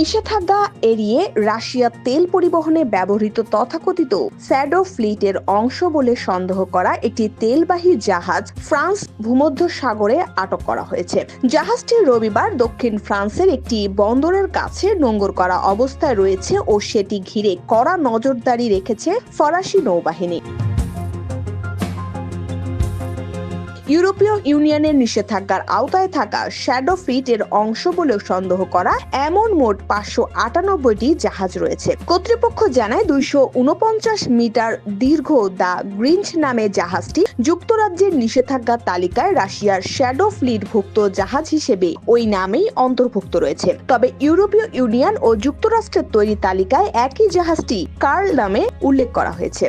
নিষেধাজ্ঞা এড়িয়ে রাশিয়া তেল পরিবহনে ব্যবহৃত তথাকথিত স্যাডো ফ্লিটের অংশ বলে সন্দেহ করা একটি তেলবাহী জাহাজ ফ্রান্স ভূমধ্য সাগরে আটক করা হয়েছে। জাহাজটি রবিবার দক্ষিণ ফ্রান্সের একটি বন্দরের কাছে নোঙ্গর করা অবস্থায় রয়েছে ও সেটি ঘিরে কড়া নজরদারি রেখেছে ফরাসি নৌবাহিনী। ইউরোপীয় ইউনিয়নের নিষেধাজ্ঞার আওতায় থাকা শ্যাডো ফ্লিট এর অংশ বলেও সন্দেহ করা এমন মোট পাঁচশো আটানব্বইটি জাহাজ রয়েছে। কর্তৃপক্ষ জানায় দুইশো উনপঞ্চাশ মিটার দীর্ঘ দ্য গ্রিঞ্চ নামে জাহাজটি যুক্তরাজ্যের নিষেধাজ্ঞার তালিকায় রাশিয়ার শ্যাডো ফ্লিট ভুক্ত জাহাজ হিসেবে ওই নামেই অন্তর্ভুক্ত রয়েছে। তবে ইউরোপীয় ইউনিয়ন ও যুক্তরাষ্ট্রের তৈরি তালিকায় একই জাহাজটি কার্ল নামে উল্লেখ করা হয়েছে।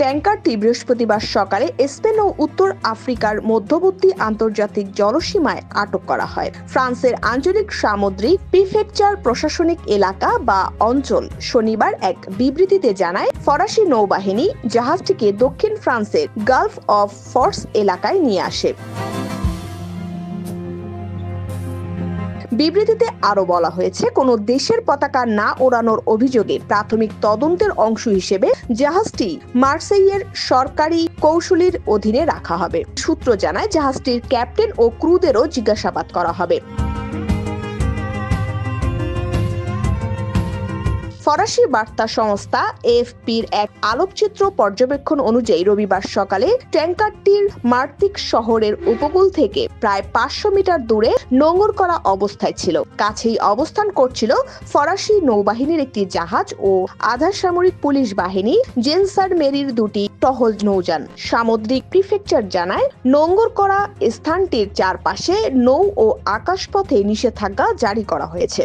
ট্যাঙ্কারটি বৃহস্পতিবার সকালে স্পেন ও উত্তর আফ্রিকার মধ্যবর্তী আন্তর্জাতিক জলসীমায় আটক করা হয়। ফ্রান্সের আঞ্চলিক সামুদ্রিক প্রিফেকচার প্রশাসনিক এলাকা বা অঞ্চল শনিবার এক বিবৃতিতে জানায়, ফরাসি নৌবাহিনী জাহাজটিকে দক্ষিণ ফ্রান্সের গালফ অফ ফর্স এলাকায় নিয়ে আসে। বিবৃতিতে আরও বলা হয়েছে, কোনো দেশের পতাকা না ওড়ানোর অভিযোগে প্রাথমিক তদন্তের অংশ হিসেবে জাহাজটি মার্সেইয়ের সরকারি কৌশলীর অধীনে রাখা হবে। সূত্র জানায়, জাহাজটির ক্যাপ্টেন ও ক্রুদেরও জিজ্ঞাসাবাদ করা হবে। ফরাসি বার্তা সংস্থা এফপির এক আলোকচিত্র পর্যবেক্ষণ অনুযায়ী রবিবার সকালে ট্যাঙ্কারটির মার্তিক শহরের উপকূল থেকে প্রায় পাঁচশো মিটার দূরে নোঙর করা অবস্থায় ছিল। কাছেই অবস্থান করছিল ফরাসি নৌবাহিনীর একটি জাহাজ ও আধা সামরিক পুলিশ বাহিনী জেনসার মেরির দুটি টহল নৌযান। সামুদ্রিক প্রিফেকচার জানায় নোঙ্গর করা স্থানটির চারপাশে নৌ ও আকাশপথে নিষেধাজ্ঞা জারি করা হয়েছে।